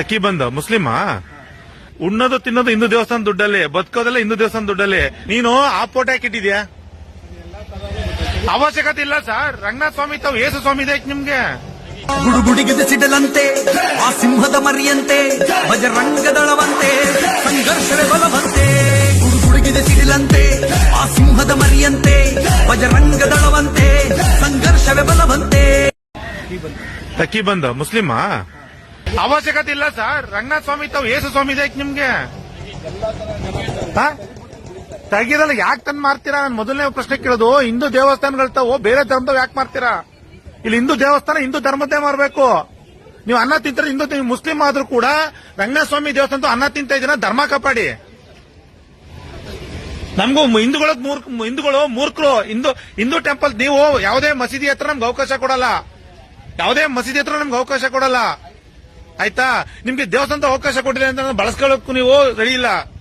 ಅಕ್ಕಿ ಬಂದು. ಮುಸ್ಲಿಮಾ? ಉಣ್ಣದು ತಿನ್ನೋದು ಹಿಂದೂ ದೇವಸ್ಥಾನ ದುಡ್ಡಲ್ಲಿ ಬದುಕೋದೆಲ್ಲ ಹಿಂದೂ ದೇವಸ್ಥಾನ ದುಡ್ಡಲ್ಲಿ. ನೀನು ಆ ಫೋಟೋ ಹಾಕಿಟ್ಟಿದ್ಯಾ ಅವಶ್ಯಕತೆ ಇಲ್ಲ ಸರ್. ರಂಗನಾಥ ಸ್ವಾಮಿ ತಾವು ಯೇಸು ಸ್ವಾಮಿ ಇದೆ ನಿಮ್ಗೆ? ಗುಡುಗುಡಿಗಿದ ಸಿಡಲಂತೆ ಆ ಸಿಂಹದ ಮರಿಯಂತೆ ಬಜರಂಗದಳವಂತೆ ಸಂಘರ್ಷವೇ ಬಲವಂತೆ. ಗುಡುಗುಡಿಗಿದ ಸಿಡಿಲಂತೆ ಆ ಸಿಂಹದ ಮರಿಯಂತೆ ಬಜರಂಗದಳವಂತೆ ಸಂಘರ್ಷವೇ ಬಲವಂತೆ. ಅಕ್ಕಿ ಬಂದ. ಮುಸ್ಲಿಮಾ? ಅವಶ್ಯಕತೆ ಇಲ್ಲ ಸರ್. ರಂಗನಾಥ ಸ್ವಾಮಿ ತಾವು ಏಸು ಸ್ವಾಮಿ ಇದೆ ನಿಮ್ಗೆ. ತೆಗಿದಲ್ಲ, ಯಾಕೆ ತಂದ್ ಮಾರ್ತೀರಾ? ನಾನು ಮೊದಲನೇ ಪ್ರಶ್ನೆ ಕೇಳೋದು, ಹಿಂದೂ ದೇವಸ್ಥಾನಗಳು ತಾವು ಬೇರೆ ಧರ್ಮದವ್ ಯಾಕೆ ಮಾರ್ತೀರಾ? ಇಲ್ಲಿ ಹಿಂದೂ ದೇವಸ್ಥಾನ, ಹಿಂದೂ ಧರ್ಮದ್ದೇ ಮಾರಬೇಕು. ನೀವು ಅನ್ನ ತಿಂತಾರೆ? ಹಿಂದೂ ನೀವು ಮುಸ್ಲಿಂ ಆದ್ರೂ ಕೂಡ ರಂಗನಾಥ ಸ್ವಾಮಿ ದೇವಸ್ಥಾನ ಅನ್ನ ತಿಂತ ಇದನ್ನ ಧರ್ಮ ಕಾಪಾಡಿ. ನಮಗೂ ಹಿಂದೂಗಳ ಮೂರ್, ಹಿಂದೂಗಳು ಮೂರ್ಖರು. ಹಿಂದೂ ಹಿಂದೂ ಟೆಂಪಲ್, ನೀವು ಯಾವುದೇ ಮಸೀದಿ ಹತ್ರ ನಮ್ಗೆ ಅವಕಾಶ ಕೊಡಲ್ಲ. ಯಾವುದೇ ಮಸೀದಿ ಹತ್ರ ನಮ್ಗೆ ಅವಕಾಶ ಕೊಡಲ್ಲ. ಆಯ್ತಾ? ನಿಮ್ಗೆ ದೇವಸ್ಥಾನದ ಅವಕಾಶ ಕೊಟ್ಟಿದೆ ಅಂತ ಬಳಸ್ಕೊಳ್ಳೋಕ್ಕೂ ನೀವು ರೆಡಿ ಇಲ್ಲ.